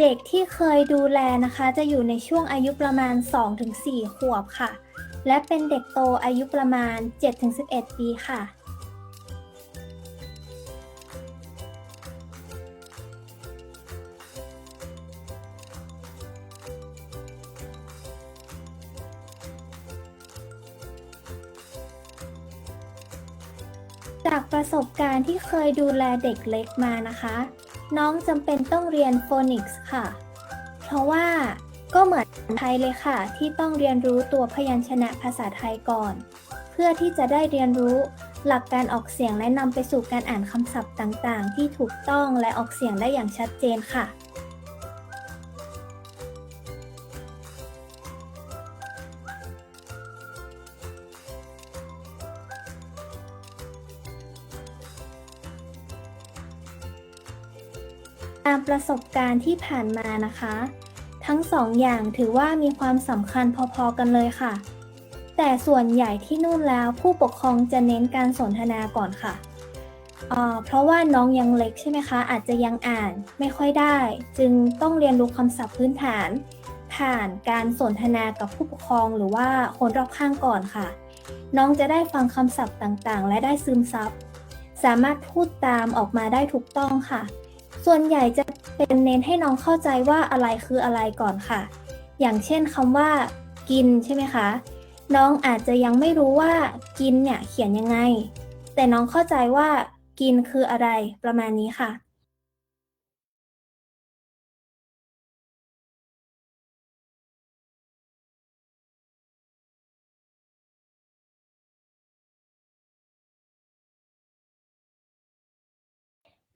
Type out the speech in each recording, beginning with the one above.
เด็กที่เคยดูแลนะคะ จะอยู่ในช่วงอายุประมาณ 2-4 ขวบค่ะ และเป็นเด็กโตอายุประมาณ 7-11 ปีค่ะ จากประสบการณ์ที่เคยดูแลเด็กเล็กมานะคะ น้องจำเป็นต้องเรียนโฟนิกส์ค่ะ เพราะว่าก็เหมือนไทยเลยค่ะ ที่ต้องเรียนรู้ตัวพยัญชนะภาษาไทยก่อน เพื่อที่จะได้เรียนรู้หลักการออกเสียงและนำไปสู่การอ่านคำศัพท์ต่างๆ ที่ถูกต้องและออกเสียงได้อย่างชัดเจนค่ะ ตามประสบการณ์ที่ผ่านมานะคะ ทั้งสองอย่างถือว่ามีความสำคัญพอๆกันเลยค่ะ แต่ส่วนใหญ่ที่นู่นแล้วผู้ปกครองจะเน้นการสนทนาก่อนค่ะเพราะว่าน้องยังเล็กใช่ไหมคะ อาจจะยังอ่านไม่ค่อยได้ จึงต้องเรียนรู้คำศัพท์พื้นฐาน ผ่านการสนทนากับผู้ปกครองหรือว่าคนรอบข้างก่อนค่ะ น้องจะได้ฟังคำศัพท์ต่างๆ และได้ซึมซับ สามารถพูดตามออกมาได้ถูกต้องค่ะ ส่วนใหญ่จะเป็นเน้นให้น้องเข้าใจว่าอะไรคืออะไรก่อนค่ะ อย่างเช่นคำว่า กินใช่ไหมคะ น้องอาจจะยังไม่รู้ว่ากินเนี่ยเขียนยังไง แต่น้องเข้าใจว่ากินคืออะไรประมาณนี้ค่ะ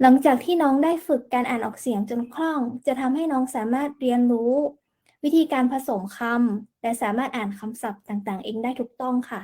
หลังจากที่น้องได้ฝึกการอ่านออกเสียงจนคล่อง จะทำให้น้องสามารถเรียนรู้ วิธีการผสมคำและสามารถอ่านคำศัพท์ต่างๆ เองได้ถูกต้องค่ะ